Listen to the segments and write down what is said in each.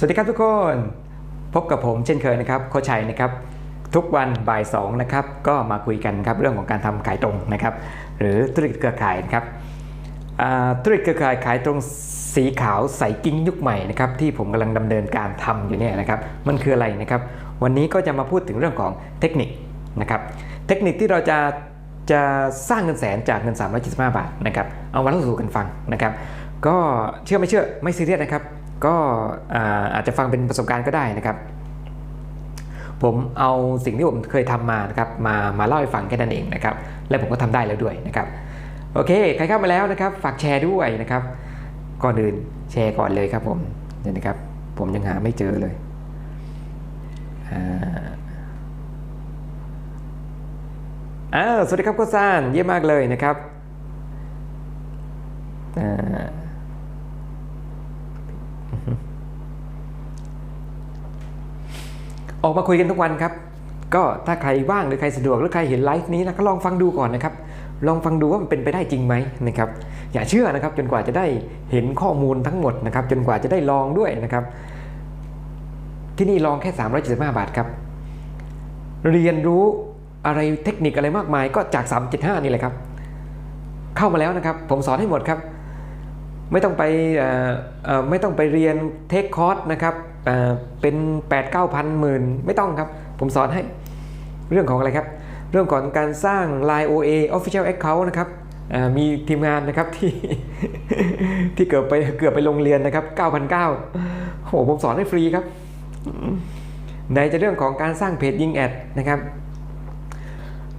สวัสดีครับทุกคน พบกับผมเช่นเคยนะครับโคชัยนะครับทุกวันบ่าย2นะครับก็มาคุยกันครับเรื่องของการทำขายตรงนะครับ หรือธุรกิจเครือข่ายนะครับธุรกิจเครือข่ายขายตรงสีขาวใสกิ้งยุคใหม่นะครับที่ผมกำลังดำเนินการทำอยู่เนี่ยนะครับมันคืออะไรนะครับ วันนี้ก็จะมาพูดถึงเรื่องของเทคนิคนะครับเทคนิคที่เราจะจะสร้างเงินแสนจากเงิน 375 บาทนะครับเอามาเล่าสู่กันฟังนะครับ ก็เชื่อไม่เชื่อไม่ซีเรียสนะครับ ก็อาจจะฟังเป็นประสบการณ์ก็ได้นะครับ ผมเอาสิ่งที่ผมเคยทำมานะครับมามาเล่าให้ฟังแค่นั้นเองนะครับ และผมก็ทำได้แล้วด้วยนะครับ โอเค ใครเข้ามาแล้วนะครับ ฝากแชร์ด้วยนะครับ ก่อนอื่นแชร์ก่อนเลยครับผมเดี๋ยนะครับ ผมยังหาไม่เจอเลยอ่าอ้าวสวัสดีครับโคซานเยี่ยมมากเลยนะครับอ่า ออกมาคุยกันทุกวันครับ ก็ถ้าใครว่างหรือใครสะดวกหรือใครเห็นไลฟ์นี้นะก็ลองฟังดูก่อนนะครับ ลองฟังดูว่ามันเป็นไปได้จริงไหมนะครับ อย่าเชื่อนะครับจนกว่าจะได้เห็นข้อมูลทั้งหมดนะครับ จนกว่าจะได้ลองด้วยนะครับ ที่นี่ลองแค่ 375 บาทครับ เรียนรู้อะไรเทคนิคอะไรมากมายก็จาก 375 นี่แหละครับ เข้ามาแล้วนะครับ ผมสอนให้หมดครับ ไม่ต้องไปไม่ต้องไปเรียนเทคคอร์สนะครับเป็น 8 9 0 0 0หมื่นไม่ต้องครับ ผมสอนให้เรื่องของอะไรครับ เรื่องของการสร้าง Line OA Official Account นะครับมีทีมงานนะครับที่ที่เกือบไปเกือบไปโรงเรียนนะครับ 9,900โหผมสอนให้ฟรีครับไหนจะเรื่องของการสร้างเพจยิงแอดนะครับ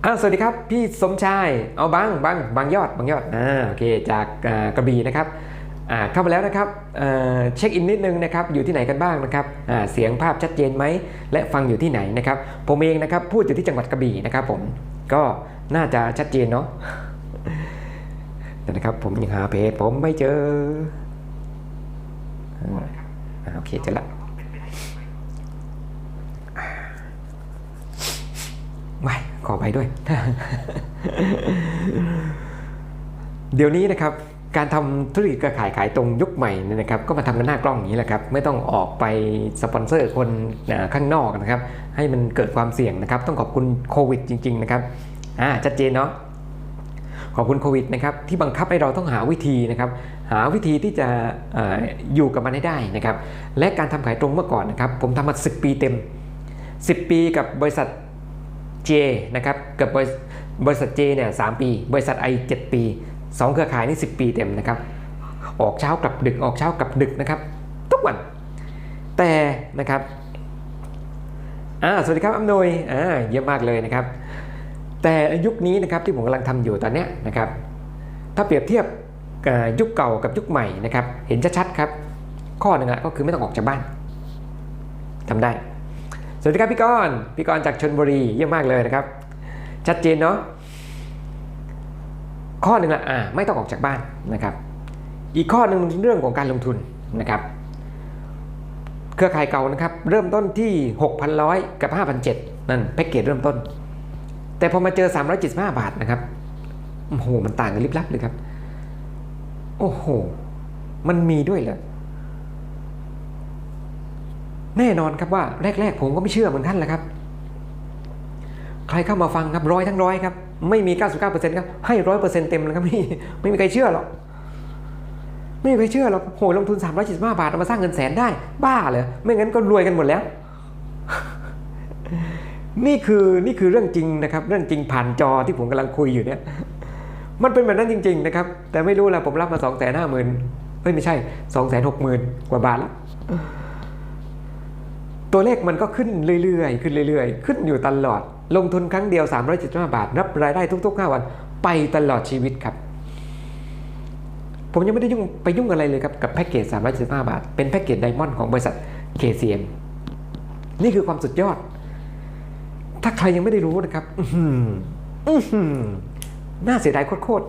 อ้าวสวัสดีครับ พี่สมชาย เอาบังบังบังยอดบังยอดอ่าโอเค จากกระบี่นะครับ เข้ามาแล้วนะครับเช็คอินนิดนึงนะครับอยู่ที่ไหนกันบ้างนะครับเสียงภาพชัดเจนไหมและฟังอยู่ที่ไหนนะครับผมเองนะครับพูดอยู่ที่จังหวัดกระบี่นะครับผมก็น่าจะชัดเจนเนาะเดี๋ยวนะครับผมยังหาเพจผมไม่เจอโอเคเจอละไม่ขอไปด้วย เดี๋ยวนี้นะครับ การทำธุรกิจเครือข่ายขายตรงยุคใหม่นี่นะครับ ก็มาทำกันหน้ากล้องอย่างนี้แหละครับ ไม่ต้องออกไปสปอนเซอร์คนข้างนอกนะครับ ให้มันเกิดความเสี่ยงนะครับ ต้องขอบคุณโควิดจริง ๆ นะครับอ่าชัดเจนเนาะขอบคุณโควิดนะครับที่บังคับให้เราต้องหาวิธีนะครับ หาวิธีที่จะออยู่กับมันให้ได้นะครับ และการทำขายตรงเมื่อก่อนนะครับ ผมทำมา10 ปีเต็ม 10 ปีกับบริษัท J นะครับกับบริษัทบริษัท J เนี่ยสปี บริษัท I 7 ปี 2 เครือข่ายนี่10 ปีเต็มนะครับ ออกเช้ากลับดึกออกเช้ากลับดึกนะครับ ทุกวัน แต่นะครับอ่าสวัสดีครับอำนวยอ่าเยี่ยมากเลยนะครับ แต่ยุคนี้นะครับที่ผมกำลังทำอยู่ตอนเนี้ยนะครับ ถ้าเปรียบเทียบยุคเก่ากับยุคใหม่นะครับ เห็นชัดๆครับ ข้อหนึ่งอะก็คือไม่ต้องออกจากบ้านทำได้ สวัสดีครับพี่กรณ์พี่กรณ์จากชนบุรีเยี่ยมมากเลยนะครับ ชัดเจนเนาะ ข้อหนึ่งละอ่าไม่ต้องออกจากบ้านนะครับ อีกข้อหนึ่งเรื่องของการลงทุนนะครับ เครือข่ายเก่านะครับ เริ่มต้นที่ 6,100 กับ 5,700 นั่นแพ็กเกจเริ่มต้น แต่พอมาเจอ 375 บาทนะครับโอ้โหมันต่างกันลิบลับเลยครับ โอ้โห มันมีด้วยเหรอแน่นอนครับว่าแรก ๆ ผมก็ไม่เชื่อเหมือนท่านแหละครับ ใครเข้ามาฟังครับร้อยทั้งร้อยครับ ไม่มี 99%ครับ ให้ร้อยเปอร์เซ็นต์เต็มเลยครับไม่ไม่มีใครเชื่อหรอก ไม่มีใครเชื่อหรอกโหลงทุน 375 บาทเอามาสร้างเงินแสนได้ บ้าเลยไม่งั้นก็รวยกันหมดแล้ว นี่คือนี่คือเรื่องจริงนะครับ เรื่องจริงผ่านจอที่ผมกำลังคุยอยู่เนี่ย มันเป็นแบบนั้นจริง ๆ นะครับ แต่ไม่รู้ละผมรับมา2องแสนห้าหมื่นเฮ้ยไม่ใช่2องแสนหกหมื่นกว่าบาทแล้วตัวเลขมันก็ขึ้นเรื่อยๆ ขึ้นเรื่อยๆ ขึ้นอยู่ตลอด ลงทุนครั้งเดียว 375 บาท รับรายได้ทุก ๆ 5 วัน ไปตลอดชีวิตครับ ผมยังไม่ได้ยุ่งไปยุ่งอะไรเลยครับ กับแพ็กเกจ 375 บาท เป็นแพ็กเกจไดมอนด์ของบริษัท KCM นี่คือความสุดยอด ถ้าใครยังไม่ได้รู้นะครับอื้อหืออื้อหือน่าเสียดายโคตร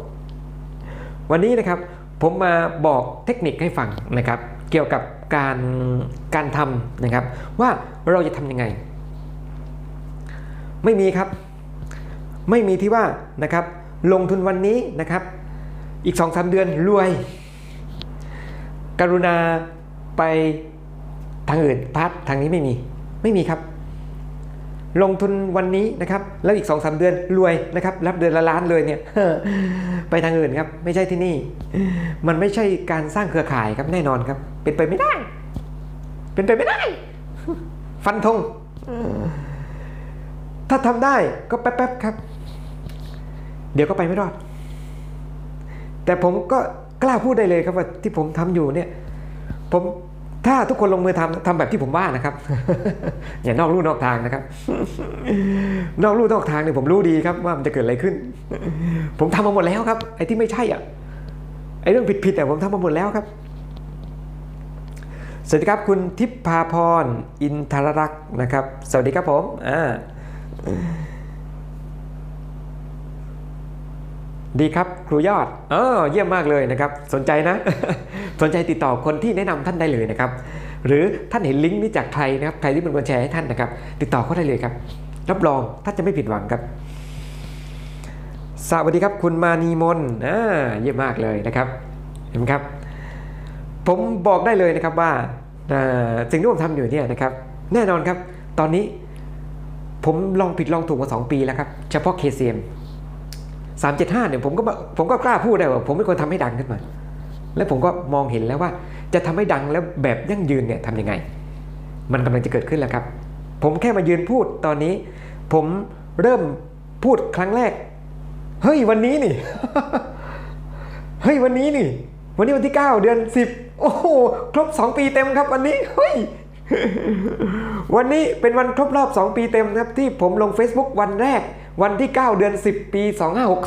ๆวันนี้นะครับ ผมมาบอกเทคนิคให้ฟังนะครับ เกี่ยวกับการการทำนะครับ ว่าเราจะทำยังไง ไม่มีครับ ไม่มีที่ว่านะครับลงทุนวันนี้นะครับ อีก2อสเดือนรวย กรุณาไปทางอื่นพาร์ททางนี้ไม่มีไม่มีครับ ลงทุนวันนี้นะครับ แล้วอีก2อสเดือนรวยนะครับ รับเดือนละล้านเลยเนี่ยไปทางอื่นครับ ไม่ใช่ที่นี่ มันไม่ใช่การสร้างเครือข่ายครับแน่นอนครับ เป็นไปไม่ได้ เป็นไปไม่ได้ ฟันธง ถ้าทำได้ก็แป๊บๆครับ เดี๋ยวก็ไปไม่รอด แต่ผมก็กล้าพูดได้เลยครับว่าที่ผมทำอยู่เนี่ย ผมถ้าทุกคนลงมือทำทำแบบที่ผมว่านะครับ อย่านอกลู่นอกทางนะครับ นอกลู่นอกทางเนี่ยผมรู้ดีครับว่ามันจะเกิดอะไรขึ้น ผมทำมาหมดแล้วครับ ไอ้ที่ไม่ใช่อะไอ้เรื่องผิดๆแต่ผมทำมาหมดแล้วครับสวัสดีครับคุณทิพพาพรอินทรรักษ์นะครับ สวัสดีครับผมอ่า ดีครับ ครูยอดเออเยี่ยมมากเลยนะครับ สนใจนะ สนใจติดต่อคนที่แนะนำท่านได้เลยนะครับ หรือท่านเห็นลิงก์นี้จากใครนะครับ ใครที่เป็นคนแชร์ให้ท่านนะครับ ติดต่อเขาได้เลยครับ รับรองท่านจะไม่ผิดหวังครับ สวัสดีครับคุณมานีมนอ่าเยี่ยมมากเลยนะครับ เห็นไหมครับ ผมบอกได้เลยนะครับว่าสิ่งที่ผมทำอยู่เนี่ยนะครับ แน่นอนครับ ตอนนี้ ผมลองผิดลองถูกมา 2 ปีแล้วครับ เฉพาะ KCM 375เนี่ยผมก็ผมก็กล้าพูดได้ว่า ผมเป็นคนทำให้ดังขึ้นมา และผมก็มองเห็นแล้วว่า จะทำให้ดังแล้วแบบยั่งยืนเนี่ยทำยังไง มันกำลังจะเกิดขึ้นแล้วครับ ผมแค่มายืนพูดตอนนี้ ผมเริ่มพูดครั้งแรก เฮ้ยวันนี้นี่เฮ้ยวันนี้นี่ วันนี้วันที่ 9 เดือน 10 โอ้โหครบ 2 ปีเต็มครับวันนี้เฮ้ย วันนี้เป็นวันครบรอบ 2 ปีเต็มนะครับที่ผมลง Facebook วันแรก วันที่ 9 เดือน 10 ปี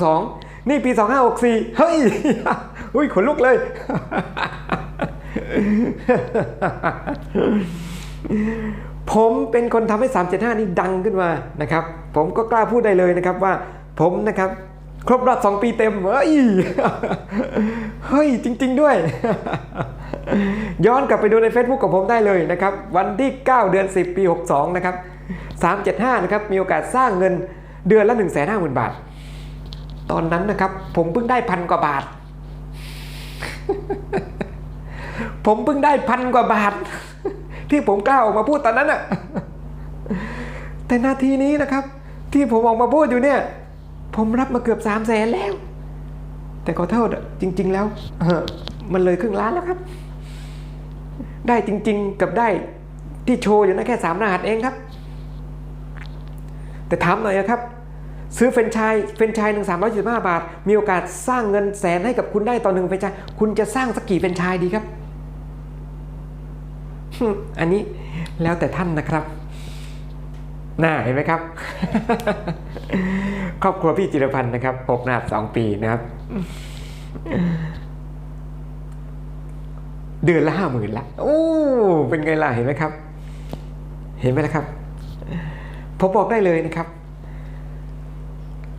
2562 นี่ปี 2564 เฮ้ย อุ้ยขนลุกเลย ผมเป็นคนทำให้ 375 นี่ดังขึ้นมานะครับ ผมก็กล้าพูดได้เลยนะครับว่าผมนะครับ ครบรอบ2ปีเต็มเฮ้ยเฮ้ยจริง ๆ ด้วย ย้อนกลับไปดูใน Facebook ของผมได้เลยนะครับ วันที่ 9 เดือน 10 ปี 62 นะครับ 375 นะครับ มีโอกาสสร้างเงินเดือนละ 1 5 0 0 0 0 บาท ตอนนั้นนะครับ ผมเพิ่งได้พันกว่าบาท ผมเพิ่งได้พันกว่าบาท ที่ผมกล้าออกมาพูดตอนนั้นอะแต่นาทีนี้นะครับ ที่ผมออกมาพูดอยู่เนี่ย ผมรับมาเกือบสามแสนแล้ว แต่ขอโทษอะจริง ๆ แล้วมันเลยครึ่งล้านแล้วครับ ได้จริง ๆ กับได้ที่โชว์อยู่นะแค่สามรหัสเองครับ แต่ถามหน่อยนะครับ ซื้อเฟรนชส์เฟรนชส์หนึ่งสามร้อยสิบห้าบาท มีโอกาสสร้างเงินแสนให้กับคุณได้ต่อหนึ่งเฟรนชส์คุณจะสร้างสักกี่เฟรนชส์ดีครับ อันนี้แล้วแต่ท่านนะครับ น่าเห็นไหมครับ ครอบครัวพี่จิรพันธ์นะครับหกนาดสองปีนะครับ เดือนละห้าหมื่นละโอ้เป็นไงล่ะเห็นไหมครับ เห็นไหมล่ะครับผมบอกได้เลยนะครับ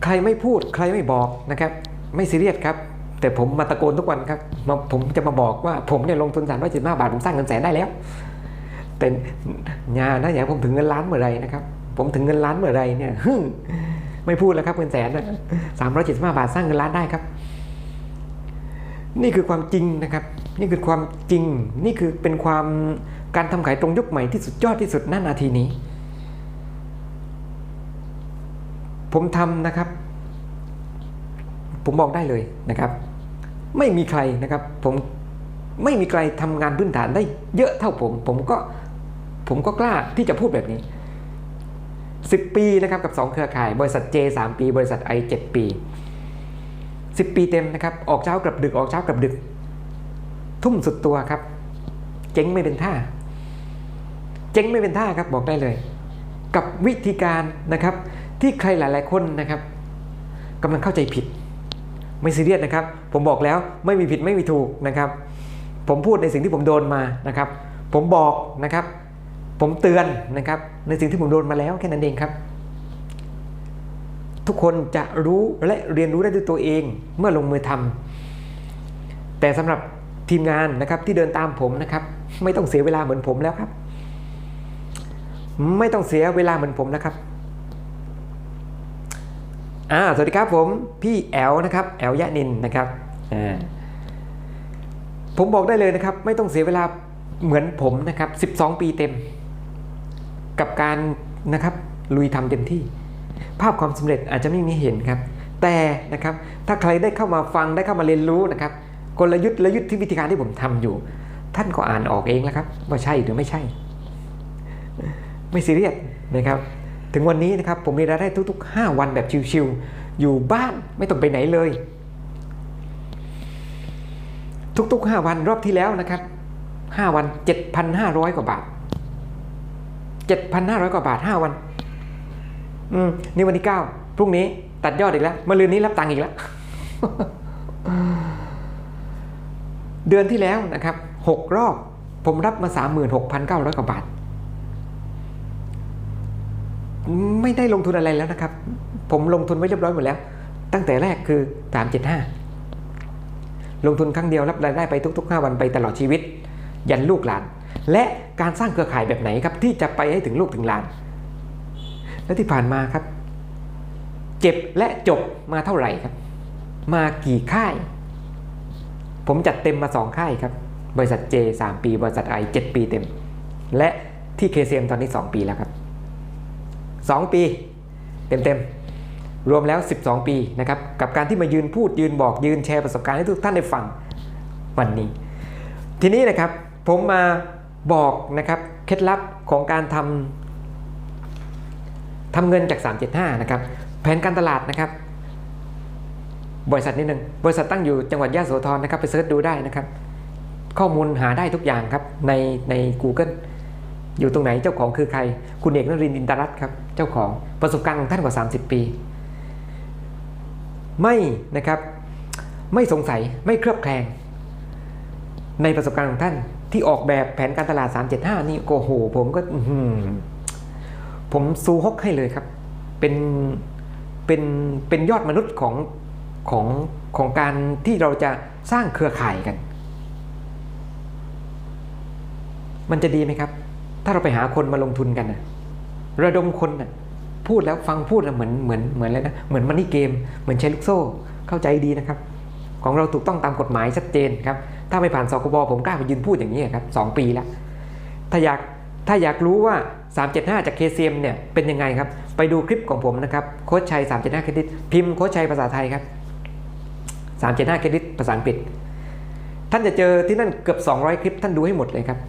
ใครไม่พูดใครไม่บอกนะครับ ไม่ซีเรียสครับ แต่ผมมาตะโกนทุกวันครับมาผมจะมาบอกว่าผมเนี่ยลงทุนสามร้อยสิบห้าบาทผมสร้างเงินแสนได้แล้วแต่งานนะอย่าผมถึงเงินล้านเมื่อไรนะครับ ผมถึงเงินล้านเมื่อไรเนี่ยฮึ่มไม่พูดแล้วครับเงินแสนสามร้อยเจ็ดสิบห้าบาทสร้างเงินล้านได้ครับ นี่คือความจริงนะครับ นี่คือความจริง นี่คือเป็นความการทำขายตรงยุคใหม่ที่สุดยอดที่สุดณนาทีนี้ ผมทำนะครับ ผมบอกได้เลยนะครับ ไม่มีใครนะครับ ผมไม่มีใครทำงานพื้นฐานได้เยอะเท่าผม ผมก็ผมก็กล้าที่จะพูดแบบนี้ 10 ปีนะครับกับ 2 เครือข่าย บริษัท J 3 ปี บริษัท I 7 ปี 10 ปีเต็มนะครับออกเช้ากลับดึกออกเช้ากลับดึก ทุ่มสุดตัวครับ เจ๊งไม่เป็นท่า เจ๊งไม่เป็นท่าครับบอกได้เลย กับวิธีการนะครับที่ใครหลาย ๆ คนนะครับกำลังเข้าใจผิด ไม่ซีเรียสนะครับ ผมบอกแล้วไม่มีผิดไม่มีถูกนะครับ ผมพูดในสิ่งที่ผมโดนมานะครับ ผมบอกนะครับ ผมเตือนนะครับในสิ่งที่ผมโดนมาแล้วแค่นั้นเองครับ ทุกคนจะรู้และเรียนรู้ได้ด้วยตัวเองเมื่อลงมือทำแต่สำหรับทีมงานนะครับที่เดินตามผมนะครับ ไม่ต้องเสียเวลาเหมือนผมแล้วครับ ไม่ต้องเสียเวลาเหมือนผมนะครับอ่าสวัสดีครับผมพี่แอลนะครับแอลยะนินนะครับอ่าผมบอกได้เลยนะครับ ไม่ต้องเสียเวลาเหมือนผมนะครับ 12 ปีเต็ม กับการนะครับลุยทำเต็มที่ ภาพความสำเร็จอาจจะไม่มีเห็นครับ แต่นะครับถ้าใครได้เข้ามาฟังได้เข้ามาเรียนรู้นะครับกลยุทธ์และยุทธวิธีการที่ผมทำอยู่ ท่านก็อ่านออกเองแล้วครับว่าใช่หรือไม่ใช่ ไม่ซีเรียสนะครับ ถึงวันนี้นะครับผมมีรายได้ทุก ๆ 5 วันแบบชิวๆอยู่บ้านไม่ต้องไปไหนเลย ทุกๆ 5 วันรอบที่แล้วนะครับ 5 วัน 7,500 กว่าบาท 7,500 กว่าบาท 5 วัน อืมนี่วันที่ 9 พรุ่งนี้ตัดยอดอีกแล้วมะรืนนี้รับตังค์อีกแล้ว เดือนที่แล้วนะครับ 6 รอบ ผมรับมา 36,900 กว่าบาท ไม่ได้ลงทุนอะไรแล้วนะครับ ผมลงทุนไว้เรียบร้อยหมดแล้ว ตั้งแต่แรกคือ 375 ลงทุนครั้งเดียวรับรายได้ไปทุก ๆ 5 วันไปตลอดชีวิต ยันลูกหลาน และการสร้างเครือข่ายแบบไหนครับที่จะไปให้ถึงลูกถึงหลาน และที่ผ่านมาครับ เจ็บและจบมาเท่าไหร่ครับ มากี่ค่าย ผมจัดเต็มมาสองค่ายครับ บริษัท J 3 ปี บริษัท I 7 ปีเต็ม และที่ KCM ตอนนี้ 2 ปีแล้วครับ 2 ปี เต็มๆ รวมแล้ว 12 ปีนะครับกับการที่มายืนพูดยืนบอกยืนแชร์ประสบการณ์ให้ทุกท่านได้ฟังวันนี้ ทีนี้นะครับผมมา บอกนะครับเคล็ดลับของการทำทำเงินจาก 375 นะครับ แผนการตลาดนะครับ บริษัทนิดหนึ่งบริษัทตั้งอยู่จังหวัดยะโสธรนะครับไปเสิร์ชดูได้นะครับ ข้อมูลหาได้ทุกอย่างครับในใน Google อยู่ตรงไหนเจ้าของคือใคร คุณเอกนรินทร์อินทรัตครับเจ้าของประสบการณ์ของท่านกว่า 30 ปี ไม่นะครับไม่สงสัยไม่เครือบแคลงในประสบการณ์ของท่าน ที่ออกแบบแผนการตลาด 375 นี่โอ้โห ผมก็ผมซูฮกให้เลยครับ เป็นเป็นเป็นยอดมนุษย์ของของของการที่เราจะสร้างเครือข่ายกัน มันจะดีไหมครับ ถ้าเราไปหาคนมาลงทุนกันนะระดมคนนะพูดแล้วฟังพูดแล้วเหมือนเหมือนเหมือนอะไรนะเหมือนมันนี่เกม เหมือนใช้ลูกโซ่เข้าใจดีนะครับ ของเราถูกต้องตามกฎหมายชัดเจนครับ ถ้าไม่ผ่านสกบผมกล้าไปยืนพูดอย่างนี้ครับสองปีแล้วถ้าอยากถ้าอยากรู้ว่า 375 จาก KCM เนี่ยเป็นยังไงครับ ไปดูคลิปของผมนะครับโค้ชชัย 375 เครดิตพิมพ์โค้ชชัยภาษาไทยครับ 375 เครดิตภาษาอังกฤษ ท่านจะเจอที่นั่นเกือบ 200 คลิปท่านดูให้หมดเลยครับ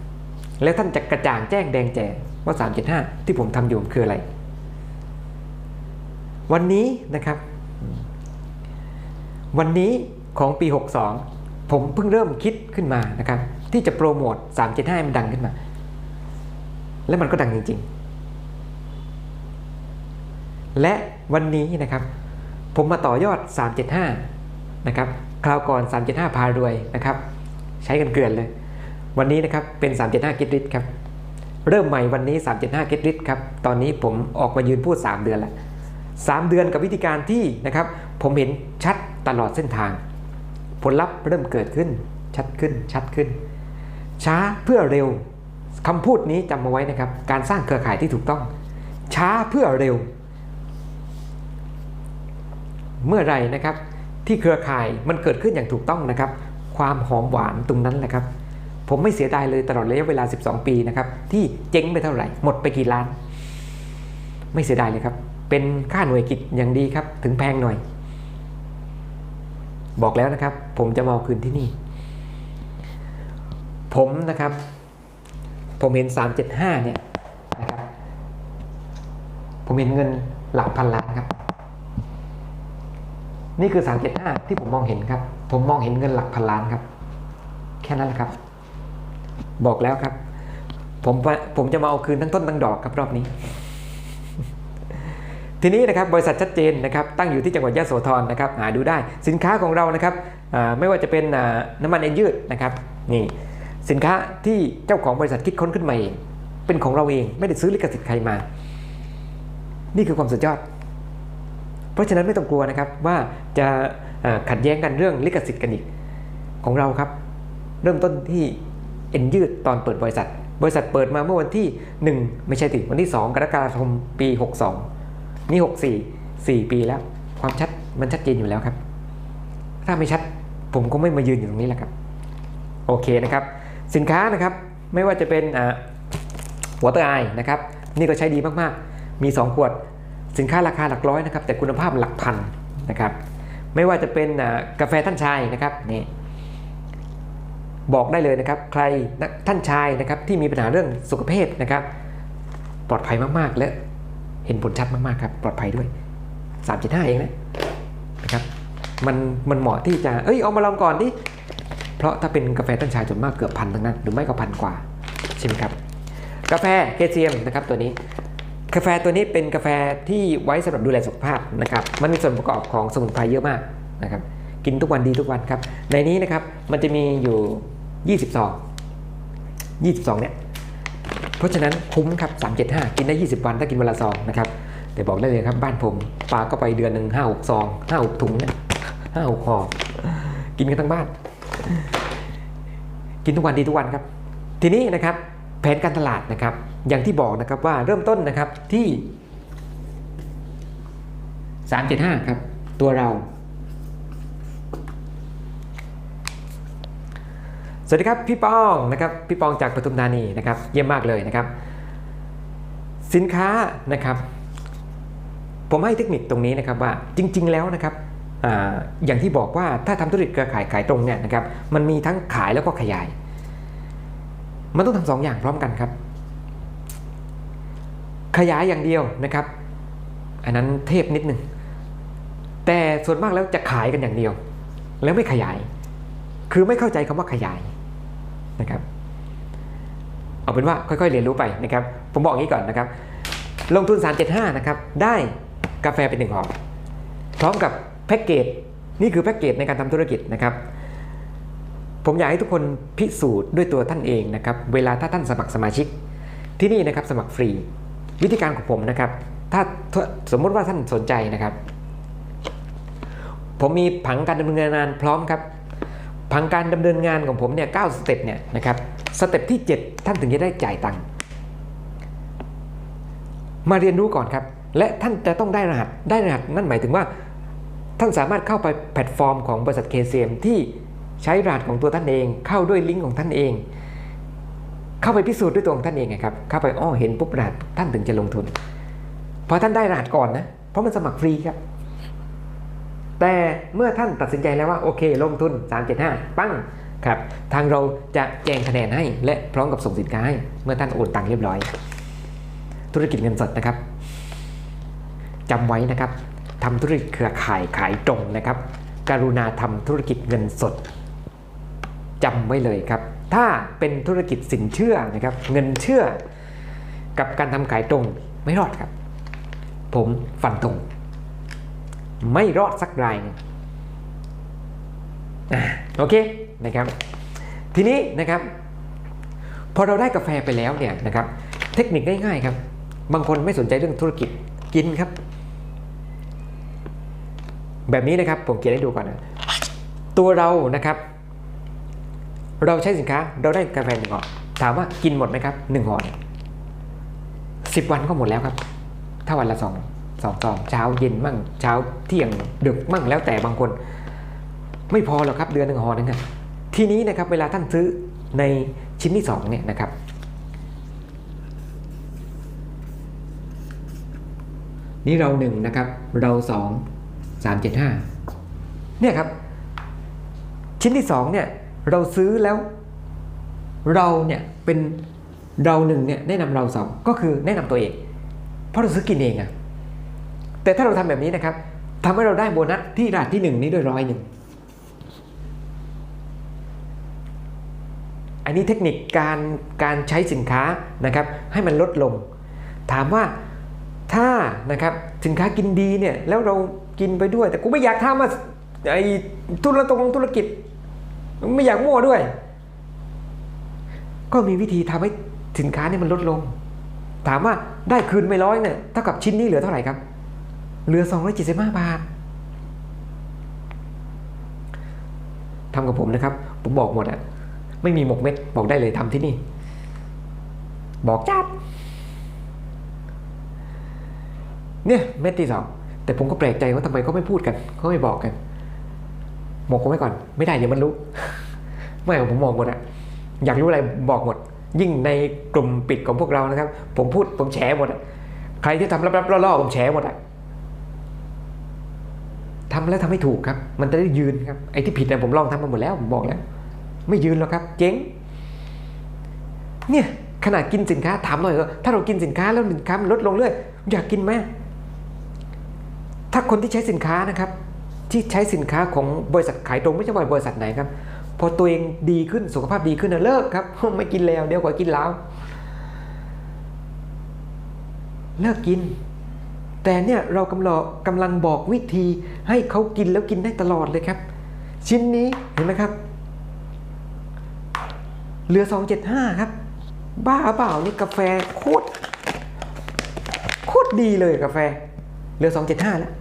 แล้วท่านจะกระจ่างแจ้งแดงแจ๋ว่า 375 ที่ผมทำอยู่คืออะไร วันนี้นะครับ วันนี้ของปี 62 ผมเพิ่งเริ่มคิดขึ้นมานะครับที่จะโปรโมท375มันดังขึ้นมา และมันก็ดังจริง ๆ และวันนี้นะครับ ผมมาต่อยอด 375นะครับคราวก่อน 375 พารวยนะครับ ใช้กันเกลือนเลย วันนี้นะครับเป็น 375กิตริตครับเริ่มใหม่วันนี้ 375กิตริตครับตอนนี้ผมออกมายืนพูด 3 เดือนแล้ว3เดือนกับวิธีการที่นะครับผมเห็นชัดตลอดเส้นทาง ผลลัพธ์เริ่มเกิดขึ้น ชัดขึ้นชัดขึ้น ช้าเพื่อเร็วคำพูดนี้จำมาไว้นะครับ การสร้างเครือข่ายที่ถูกต้อง ช้าเพื่อเร็ว เมื่อไรนะครับ ที่เครือข่ายมันเกิดขึ้นอย่างถูกต้องนะครับ ความหอมหวานตรงนั้นแหละครับ ผมไม่เสียดายเลยตลอดระยะเวลา 12 ปีนะครับ ที่เจ๊งไปเท่าไหร่ หมดไปกี่ล้าน ไม่เสียดายเลยครับ เป็นค่าหน่วยกิจอย่างดีครับ ถึงแพงหน่อย บอกแล้วนะครับ ผมจะมาเอาคืนที่นี่ ผมนะครับ ผมเห็น 375 เนี่ยนะครับ ผมเห็นเงินหลักพันล้านครับ นี่คือ 375 ที่ผมมองเห็นครับ ผมมองเห็นเงินหลักพันล้านครับ แค่นั้นแหละครับ บอกแล้วครับ ผมผมจะมาเอาคืนทั้งต้นทั้งดอกครับรอบนี้ ทีนี้นะครับบริษัทชัดเจนนะครับตั้งอยู่ที่จังหวัดยะโสธรนะครับหาดูได้สินค้าของเรานะครับไม่ว่าจะเป็นน้ำมันเอ็นยืดนะครับนี่สินค้าที่เจ้าของบริษัทคิดค้นขึ้นมาเอง เป็นของเราเองไม่ได้ซื้อลิขสิทธิ์ใครมา นี่คือความสุดยอด เพราะฉะนั้นไม่ต้องกลัวนะครับว่าจะขัดแย้งกันเรื่องลิขสิทธิ์กันอีกของเราครับ เริ่มต้นที่เอ็นยืดตอนเปิดบริษัท บริษัทเปิดมาเมื่อวันที่ 1 ไม่ใช่ติวันที่ 2 กรกฎาคมปี 62 นี่64 4ปีแล้ว ความชัดมันชัดเจนอยู่แล้วครับ ถ้าไม่ชัดผมก็ไม่มายืนอยู่ตรงนี้แหละครับ โอเคนะครับ สินค้านะครับไม่ว่าจะเป็นอ่าวอเตอร์ไอนะครับ นี่ก็ใช้ดีมากๆ มี 2 ขวด สินค้าราคาหลักร้อยนะครับ แต่คุณภาพหลักพันนะครับ ไม่ว่าจะเป็นอ่ากาแฟท่านชายนะครับนี่บอกได้เลยนะครับ ใครท่านชายนะครับที่มีปัญหาเรื่องสุขภาพนะครับ ปลอดภัยมากๆและ เห็นผลชัดมากๆครับ ปลอดภัยด้วย 3.5 เองนะนะครับ มันมันเหมาะที่จะ เอ้ยเอามาลองก่อนดิเพราะถ้าเป็นกาแฟท่านชายส่วนมากเกือบพันทั้งนั้น หรือไม่ก็พันกว่าใช่ไหมครับ กาแฟเคเซียมนะครับตัวนี้กาแฟตัวนี้เป็นกาแฟที่ไว้สำหรับดูแลสุขภาพนะครับ มันมีส่วนประกอบของสมุนไพรเยอะมากนะครับ กินทุกวันดีทุกวันครับ ในนี้นะครับมันจะมีอยู่ 20 ซอง22เนี่ย เพราะฉะนั้นคุ้มครับ 375 กินได้ 20 วันถ้ากินวันละซองนะครับแต่บอกได้เลยครับบ้านผมปลาก็ไปเดือนหนึ่ง5 6ซอง5 6ถุงเนี่ย5 6ห่อกินกันทั้งบ้าน กินทุกวันดีทุกวันครับ ทีนี้นะครับแผนการตลาดนะครับ อย่างที่บอกนะครับว่าเริ่มต้นนะครับที่ 375 ครับ ตัวเรา สวัสดีครับพี่ปองนะครับพี่ปองจากปทุมธานีนะครับ เยี่ยมมากเลยนะครับ สินค้านะครับ ผมให้เทคนิคตรงนี้นะครับว่าจริง ๆ แล้วนะครับออย่างที่บอกว่าถ้าทำธุรกิจเครือข่ายขายตรงเนี่ยนะครับมันมีทั้งขายแล้วก็ขยาย มันต้องทำสองอย่างพร้อมกันครับ ขยายอย่างเดียวนะครับ อันนั้นเทพนิดหนึ่งแต่ส่วนมากแล้วจะขายกันอย่างเดียว แล้วไม่ขยาย คือไม่เข้าใจคำว่าขยาย นะครับเอาเป็นว่าค่อยๆเรียนรู้ไปนะครับ ผมบอกอย่างนี้ก่อนนะครับ ลงทุน 375 นะครับ ได้กาแฟเป็นหนึ่งห่อพร้อมกับแพ็กเกจนี่คือแพ็กเกจในการทำธุรกิจนะครับ ผมอยากให้ทุกคนพิสูจน์ด้วยตัวท่านเองนะครับ เวลาถ้าท่านสมัครสมาชิก ที่นี่นะครับสมัครฟรี วิธีการของผมนะครับ ถ้าสมมติว่าท่านสนใจนะครับ ผมมีผังการดำเนินงานพร้อมครับ ผังการดำเนินงานของผมเนี่ย9สเต็ปเนี่ยนะครับสเต็ปที่ 7 ท่านถึงจะได้จ่ายตังค์มาเรียนรู้ก่อนครับ และท่านจะต้องได้รหัสได้รหัสนั่นหมายถึงว่า ท่านสามารถเข้าไปแพลตฟอร์มของบริษัท KCM ที่ใช้รหัสของตัวท่านเอง เข้าด้วยลิงก์ของท่านเอง เข้าไปพิสูจน์ด้วยตัวของท่านเองไงครับเข้าไปอ้อเห็นปุ๊บรหัสท่านถึงจะลงทุนเพราะท่านได้รหัสก่อนนะเพราะมันสมัครฟรีครับ แต่เมื่อท่านตัดสินใจแล้วว่าโอเค ลงทุน 375 ปั้งครับทางเราจะแจงคะแนนให้และพร้อมกับส่งสินค้าให้เมื่อท่านโอนตังค์เรียบร้อย ธุรกิจเงินสดนะครับจำไว้นะครับทำธุรกิจเครือข่ายขายตรงนะครับ กรุณาทำธุรกิจเงินสดจำไว้เลยครับ ถ้าเป็นธุรกิจสินเชื่อนะครับ เงินเชื่อ กับการทำขายตรงไม่รอดครับ ผมฟันตรง ไม่รอดสักรายนึงโอเคนะครับ ทีนี้นะครับ พอเราได้กาแฟไปแล้วเนี่ยนะครับ เทคนิคง่ายๆครับ บางคนไม่สนใจเรื่องธุรกิจกินครับ แบบนี้นะครับผมเขียนให้ดูก่อนนะตัวเรานะครับ เราใช้สินค้าเราได้กาแฟหนึ่งห่อถามว่ากินหมดไหมครับหนึ่งห่อสิบวันก็หมดแล้วครับ ถ้าวันละสอง สองซองเช้าเย็นมั่งเช้าเที่ยงดึกมั่งแล้วแต่บางคน ไม่พอหรอกครับเดือนหนึ่งห่อนึงอะทีนี้นะครับเวลาท่านซื้อในชิ้นที่สองเนี่ยนะครับนี่เราหนึ่งนะครับเราสองสามเจ็ดห้าเนี่ยครับ ชิ้นที่สองเนี่ยเราซื้อแล้ว เราเนี่ยเป็นเราหนึ่งเนี่ยแนะนำเราสองก็คือแนะนำตัวเอง เพราะเราซื้อกินเองอะ แต่ถ้าเราทำแบบนี้นะครับทำให้เราได้โบนัสที่รหัสที่หนึ่งนี้ด้วยร้อยหนึ่งอันนี้เทคนิคการการใช้สินค้านะครับให้มันลดลง ถามว่าถ้านะครับสินค้ากินดีเนี่ยแล้วเรากินไปด้วย แต่กูไม่อยากทำอะไอ้ธุรตรงธุรกิจ ไม่อยากมั่วด้วย ก็มีวิธีทำให้สินค้านี่มันลดลง ถามว่าได้คืนไปร้อยเนี่ยเท่ากับชิ้นนี้เหลือเท่าไหร่ครับ เหลือ 275 บาททำกับผมนะครับ ผมบอกหมดอะไม่มีหมกเม็ดบอกได้เลยทำที่นี่ บอกจัดเนี่ยเม็ดที่สองแต่ผมก็แปลกใจว่าทำไมเขาไม่พูดกันเขาไม่บอกกันหมกเขาไว้ก่อน ไม่ได้เดี๋ยวมันรู้ ไม่ผมบอกหมดอะอยากรู้อะไรบอกหมด ยิ่งในกลุ่มปิดของพวกเรานะครับ ผมพูดผมแฉหมดอะใครที่ทำลับๆล่อๆผมแฉหมดอะ ทำแล้วทำให้ถูกครับ มันจะได้ยืนครับไอ้ที่ผิดเนี่ยผมลองทำมาหมดแล้วผมบอกแล้ว ไม่ยืนหรอกครับ เจ๊งเนี่ยขนาดกินสินค้าถามหน่อยว่าถ้าเรากินสินค้าแล้วสินค้ามันลดลงเรื่อยอยากกินไหมถ้าคนที่ใช้สินค้านะครับ ที่ใช้สินค้าของบริษัทขายตรงไม่ใช่บริษัทไหนครับ พอตัวเองดีขึ้นสุขภาพดีขึ้นนะเลิกครับไม่กินแล้วเดี๋ยวกว่ากินแล้ว เลิกกิน แต่เนี่ยเรากำลังกำลังบอกวิธีให้เขากินแล้วกินได้ตลอดเลยครับ ชิ้นนี้เห็นไหมครับ เหลือ 275 ครับ บ้าเปล่านี่กาแฟโคตรโคตรดีเลยกาแฟ เหลือ 275 แล้ว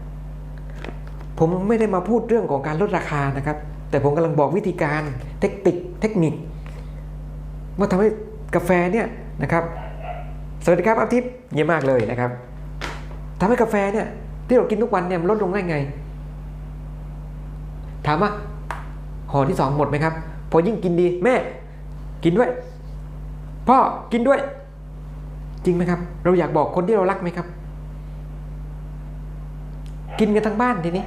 ผมไม่ได้มาพูดเรื่องของการลดราคานะครับ แต่ผมกำลังบอกวิธีการเทคนิคเทคนิคว่าทำให้กาแฟเนี่ยนะครับ สวัสดีครับอาทิตย์เยี่ยมมากเลยนะครับ ทำให้กาแฟเนี่ยที่เรากินทุกวันเนี่ยมันลดลงได้ไง ถามว่าห่อที่สองหมดไหมครับ พอยิ่งกินดีแม่ กินด้วย พ่อกินด้วย จริงไหมครับ เราอยากบอกคนที่เรารักไหมครับ กินกันทั้งบ้านทีนี้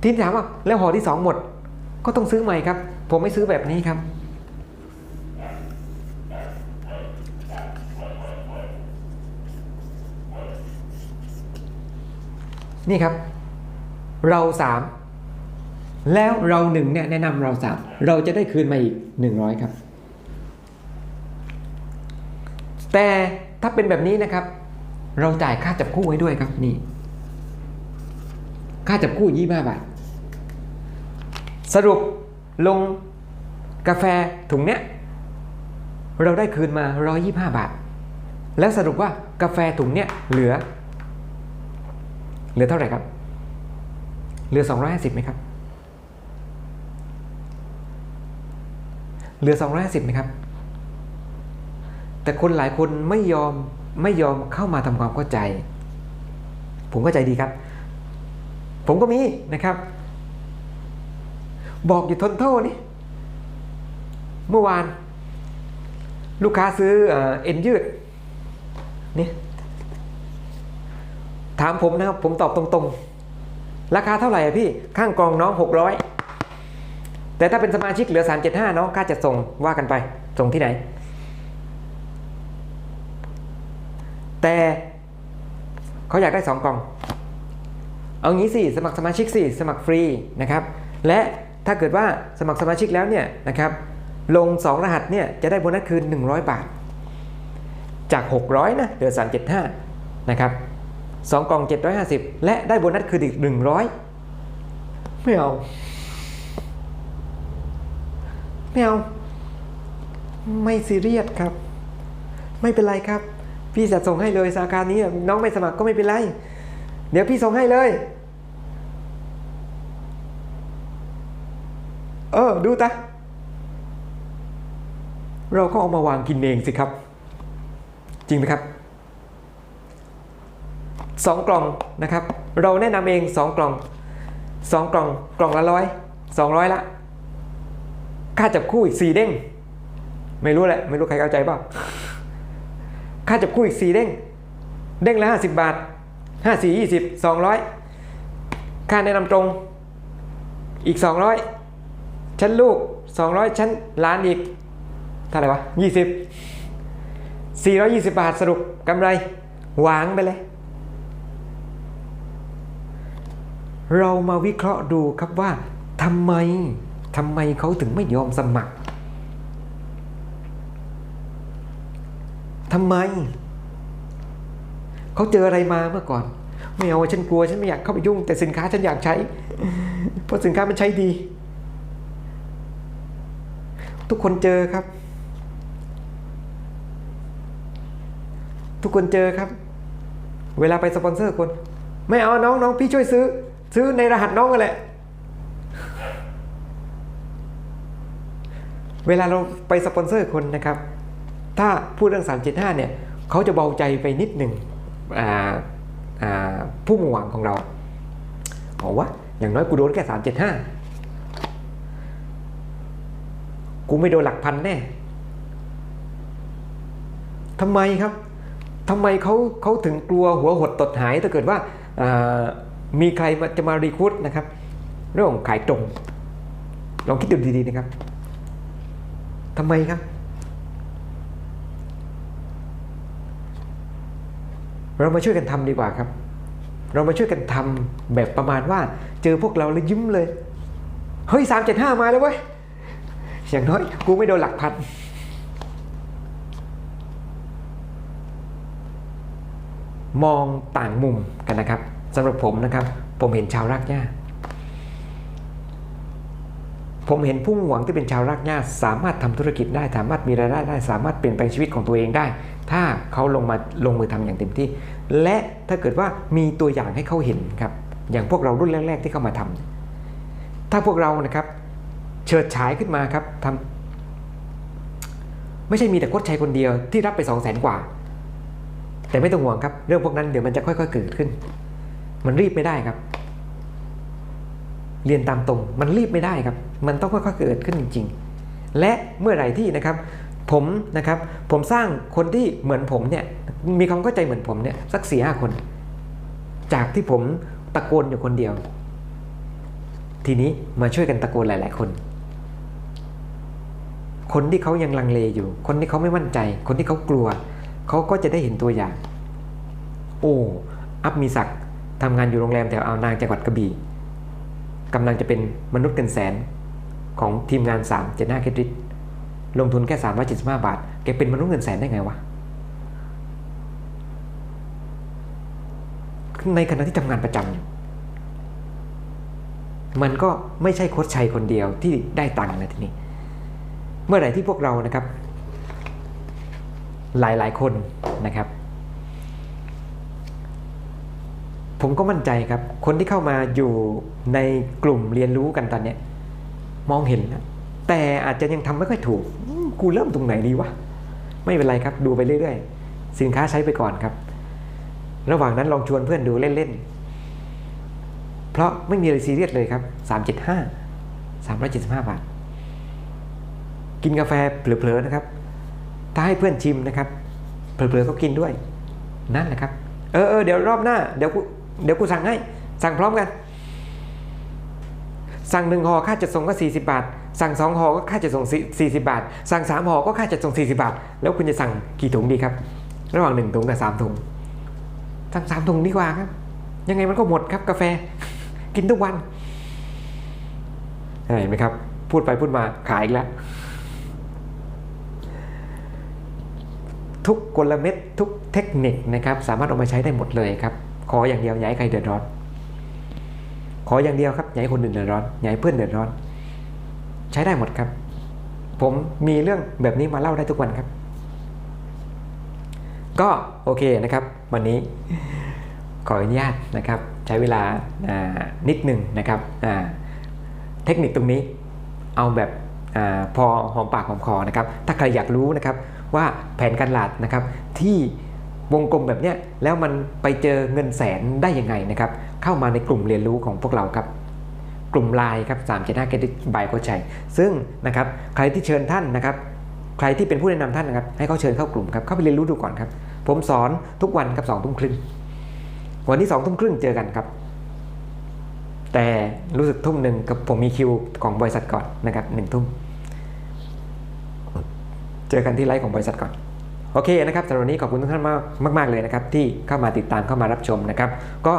ทีนี้ถามว่าแล้วห่อที่สองหมด ก็ต้องซื้อใหม่ครับ ผมไม่ซื้อแบบนี้ครับ นี่ครับ เราสามแล้วเราหนึ่งเนี่ยแนะนำเราสามเราจะได้คืนมาอีกหนึ่งร้อยครับ แต่ถ้าเป็นแบบนี้นะครับ เราจ่ายค่าจับคู่ไว้ด้วยครับนี่ ค่าจับคู่ยี่ห้าบาท สรุปลงกาแฟถุงเนี้ยเราได้คืนมา 125 บาท แล้วสรุปว่ากาแฟถุงเนี้ยเหลือ เหลือเท่าไหร่ครับ เหลือ 250ไหมครับ เหลือ 250ไหมครับ แต่คนหลายคนไม่ยอมไม่ยอมเข้ามาทำความเข้าใจ ผมเข้าใจดีครับ ผมก็มีนะครับ บอกอยู่ทนโทษนี่ เมื่อวาน ลูกค้าซื้อเอ็นยืด ถามผมนะครับ ผมตอบตรงๆ ราคาเท่าไหร่อะพี่ ข้างกองน้อง 600 แต่ถ้าเป็นสมาชิกเหลือ 375 น้องค่าจะส่งว่ากันไป ส่งที่ไหน แต่เขาอยากได้ 2กล่อง เอางี้สิ สมัครสมาชิกสิ สมัครฟรีนะครับ และถ้าเกิดว่าสมัครสมาชิกแล้วเนี่ยนะครับ ลง 2 รหัสเนี่ยจะได้โบนัสคืน 100 บาท จาก 600นะเหลือ 375 นะครับ 2 กล่อง 750 และได้โบนัสคืนอีก 100 ไม่เอา ไม่เอา ไม่ซีเรียสครับ ไม่เป็นไรครับ พี่จะส่งให้เลยสาขานี้น้องไม่สมัครก็ไม่เป็นไร เดี๋ยวพี่ส่งให้เลย เออ ดูตาเราก็เอามาวางกินเองสิครับ จริงไหมครับ สองกล่องนะครับ เราแนะนำเองสองกล่องสองกล่องกล่องละร้อยสองร้อยละ ค่าจับคู่อีกสี่เด้ง ไม่รู้แหละไม่รู้ใครเข้าใจเปล่าค่าจับคู่อีกสี่เด้ง เด้งละห้าสิบบาทห้าสี่ยี่สิบสองร้อยค่าแนะนำตรงอีกสองร้อยชั้นลูกสองร้อยชั้นล้านอีกเท่าไหร่วะยี่สิบสี่ร้อยยี่สิบบาทสรุปกำไร หวางไปเลย เรามาวิเคราะห์ดูครับว่าทำไมทำไมเขาถึงไม่ยอมสมัครทำไม เขาเจออะไรมาเมื่อก่อน ไม่เอาฉันกลัวฉันไม่อยากเข้าไปยุ่ง แต่สินค้าฉันอยากใช้ เพราะสินค้ามันใช้ดี ทุกคนเจอครับ ทุกคนเจอครับ เวลาไปสปอนเซอร์คน ไม่เอาน้องน้องพี่ช่วยซื้อ ซื้อในรหัสน้องกันแหละ เวลาเราไปสปอนเซอร์คนนะครับ ถ้าพูดเรื่อง 375 เนี่ยเขาจะเบาใจไปนิดหนึ่งผู้มุ่งหวังของเราบอกว่าอย่างน้อยกูโดนแค่375กูไม่โดนหลักพันแน่ทำไมครับทำไมเขาเขาถึงกลัวหัวหดตดหายถ้าเกิดว่า มีใครมาจะมารีคูดนะครับ เรื่องของขายตรง ลองคิดดูดีๆนะครับทำไมครับ เรามาช่วยกันทำดีกว่าครับ เรามาช่วยกันทำแบบประมาณว่า เจอพวกเราแล้วยิ้มเลย เฮ้ยสามเจ็ดห้ามาแล้วเว้ยอย่างน้อยกูไม่โดนหลักพันมองต่างมุมกันนะครับ สำหรับผมนะครับ ผมเห็นชาวรากหญ้า ผมเห็นผู้หวังที่เป็นชาวรากหญ้า สามารถทำธุรกิจได้ สามารถมีรายได้ได้ สามารถเปลี่ยนแปลงชีวิตของตัวเองได้ ถ้าเขาลงมาลงมือทำอย่างเต็มที่ และถ้าเกิดว่ามีตัวอย่างให้เขาเห็นครับ อย่างพวกเรารุ่นแรก ๆ ที่เข้ามาทำถ้าพวกเรานะครับ เฉิดฉายขึ้นมาครับทำไม่ใช่มีแต่โคชชัยคนเดียวที่รับไป2 0 0แสนกว่าแต่ไม่ต้องห่วงครับ เรื่องพวกนั้นเดี๋ยวมันจะค่อยๆเกิดขึ้น มันรีบไม่ได้ครับ เรียนตามตรง มันรีบไม่ได้ครับ มันต้องค่อยๆเกิดขึ้นจริง ๆ และเมื่อไหร่ที่นะครับ ผมนะครับ ผมสร้างคนที่เหมือนผมเนี่ย มีความเข้าใจเหมือนผมเนี่ยสักสี่ห้าคน จากที่ผมตะโกนอยู่คนเดียว ทีนี้มาช่วยกันตะโกนหลาย ๆ คน คนที่เขายังลังเลอยู่ คนที่เขาไม่มั่นใจ คนที่เขากลัว เขาก็จะได้เห็นตัวอย่าง โอ้ อัพมีศักดิ์ ทำงานอยู่โรงแรมแถวอ่าวนางจังหวัดกระบี่กำลังจะเป็นมนุษย์เกินแสนของทีมงาน3 7 5เครดิตลงทุนแค่3 7 5บาทแกเป็นมนุษย์เงินแสนได้ไงวะในขณะที่ทำงานประจำอยู่มันก็ไม่ใช่โค้ชชัยคนเดียวที่ได้ตังค์นะทีนี้ เมื่อไหร่ที่พวกเรานะครับ หลายๆคนนะครับ ผมก็มั่นใจครับ คนที่เข้ามาอยู่ในกลุ่มเรียนรู้กันตอนเนี้ยมองเห็นนะแต่อาจจะยังทำไม่ค่อยถูก กูเริ่มตรงไหนดีวะ ไม่เป็นไรครับ ดูไปเรื่อยๆ สินค้าใช้ไปก่อนครับ ระหว่างนั้นลองชวนเพื่อนดูเล่นๆ เพราะไม่มีอะไรซีเรียสเลยครับ 375 375 บาท กินกาแฟเผลอๆนะครับ ถ้าให้เพื่อนชิมนะครับ เผลอๆก็กินด้วย นั่นแหละครับ เออเออเดี๋ยวรอบหน้า เดี๋ยวกู เดี๋ยวกูสั่งให้ สั่งพร้อมกัน สั่งหนึ่งห่อค่าจัดส่งก็ 40 บาท สั่งสองห่อก็ค่าจัดส่ง 40 บาท สั่งสามห่อก็ค่าจัดส่ง 40 บาท แล้วคุณจะสั่งกี่ถุงดีครับ ระหว่างหนึ่งถุงกับสามถุง สั่งสามถุงดีกว่าครับ ยังไงมันก็หมดครับกาแฟ กินทุกวันเห็นไหมครับ พูดไปพูดมาขายอีกแล้วทุกกลเม็ดทุกเทคนิคนะครับ สามารถเอามาใช้ได้หมดเลยครับ ขออย่างเดียวอย่าให้ใครเดือดร้อน ขออย่างเดียวครับอย่าให้คนอื่นเดือดร้อนอย่าให้เพื่อนเดือดร้อน ใช้ได้หมดครับ ผมมีเรื่องแบบนี้มาเล่าได้ทุกวันครับ ก็โอเคนะครับ วันนี้ขออนุญาตนะครับ ใช้เวลานิดหนึ่งนะครับเทคนิคตรงนี้เอาแบบอพอหอมปากหอมคอนะครับ ถ้าใครอยากรู้นะครับว่าแผนการตลาดนะครับที่ วงกลมแบบเนี้ยแล้วมันไปเจอเงินแสนได้ยังไงนะครับเข้ามาในกลุ่มเรียนรู้ของพวกเราครับ กลุ่มไลน์ครับสามเจ็ดห้าเกดิบายโคชัยซึ่งนะครับใครที่เชิญท่านนะครับ ใครที่เป็นผู้แนะนำท่านนะครับ ให้เขาเชิญเข้ากลุ่มครับเข้าไปเรียนรู้ดูก่อนครับ ผมสอนทุกวันครับสองทุ่มครึ่งวันนี้สองทุ่มครึ่งเจอกันครับ แต่รู้สึกทุ่มหนึ่งกับผมมีคิวของบริษัทก่อนนะครับหนึ่งทุ่มเจอกันที่ไลฟ์ของบริษัทก่อน โอเคนะครับสำหรับวันนี้ขอบคุณทุกท่านมากมากเลยนะครับที่เข้ามาติดตามเข้ามารับชมนะครับก็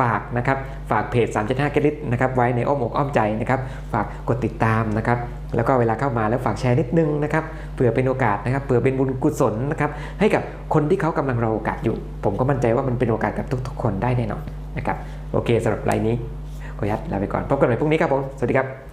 ฝากนะครับฝากเพจ 375 g e t ลิตนะครับไว้ในอ้อมอกอ้อมใจนะครับฝากกดติดตามนะครับแล้วก็เวลาเข้ามาแล้วฝากแชร์นิดนึงนะครับเผื่อเป็นโอกาสนะครับเผื่อเป็นบุญกุศลนะครับให้กับคนที่เขากำลังรอโอกาสอยู่ ผมก็มั่นใจว่ามันเป็นโอกาสกับทุก ๆ คนได้แน่นอนนะครับโอเคสำหรับไลน์นี้ขออนุญาตลาไปก่อนพบกันใหม่พรุ่งนี้ครับผมสวัสดีครับ